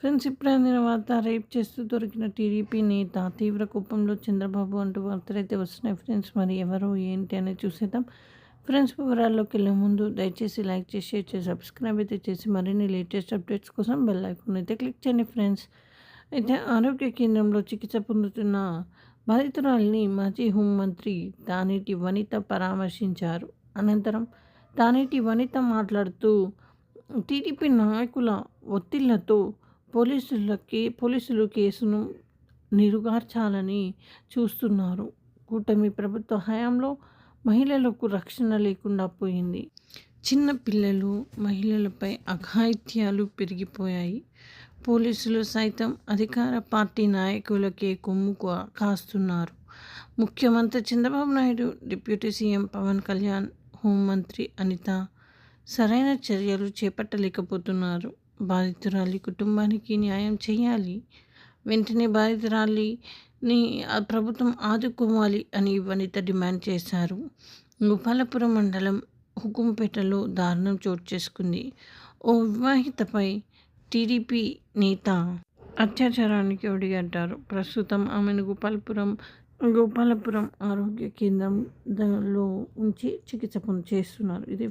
Friends ఇప్పుడే తర్వాత rape చేస్తూ దొరికిన టీడీపీ నేత తీవ్ర కోపంలో చంద్రబాబు అంటూ వార్తలు అయితే వస్తున్నాయి ఫ్రెండ్స్. మరి ఎవరు ఏంటి అనేది చూసేద్దాం. ఫ్రెండ్స్ వివరాల్లోకి వెళ్ళే ముందు దయచేసి లైక్ చేసి షేర్ చేసి సబ్స్క్రైబ్ అయితే చేసి మరిన్ని లేటెస్ట్ అప్డేట్స్ కోసం బెల్ ఐకాన్ అయితే క్లిక్ చేయండి ఫ్రెండ్స్. అయితే ఆరోగ్య కేంద్రంలో చికిత్స పొందుతున్న బాధితురాలిని మాజీ హోంమంత్రి తానేటి వనిత పరామర్శించారు. అనంతరం తానేటి వనిత మాట్లాడుతూ టీడీపీ నాయకుల ఒత్తిళ్ళతో పోలీసులకి పోలీసులు కేసును నిరుగార్చాలని చూస్తున్నారు. కూటమి ప్రభుత్వ హయాంలో మహిళలకు రక్షణ లేకుండా పోయింది. చిన్న పిల్లలు మహిళలపై అఘాయిత్యాలు పెరిగిపోయాయి. పోలీసులు సైతం అధికార పార్టీ నాయకులకే కొమ్ము కాస్తున్నారు. ముఖ్యమంత్రి చంద్రబాబు నాయుడు డిప్యూటీ సీఎం పవన్ కళ్యాణ్ హోంమంత్రి అనిత సరైన చర్యలు చేపట్టలేకపోతున్నారు. బాధితురాలి కుటుంబానికి న్యాయం చేయాలి. వెంటనే బాధితురాలిని ప్రభుత్వం ఆదుకోవాలి అని వనిత డిమాండ్ చేశారు. గోపాలపురం మండలం హుకుంపేటలో దారుణం చోటు చేసుకుంది. ఓ వివాహితపై టీడీపీ నేత అత్యాచారానికి ఒడిగట్టారు. ప్రస్తుతం ఆమెను గోపాలపురం గోపాలపురం ఆరోగ్య కేంద్రంలో ఉంచి చికిత్స చేస్తున్నారు. ఇది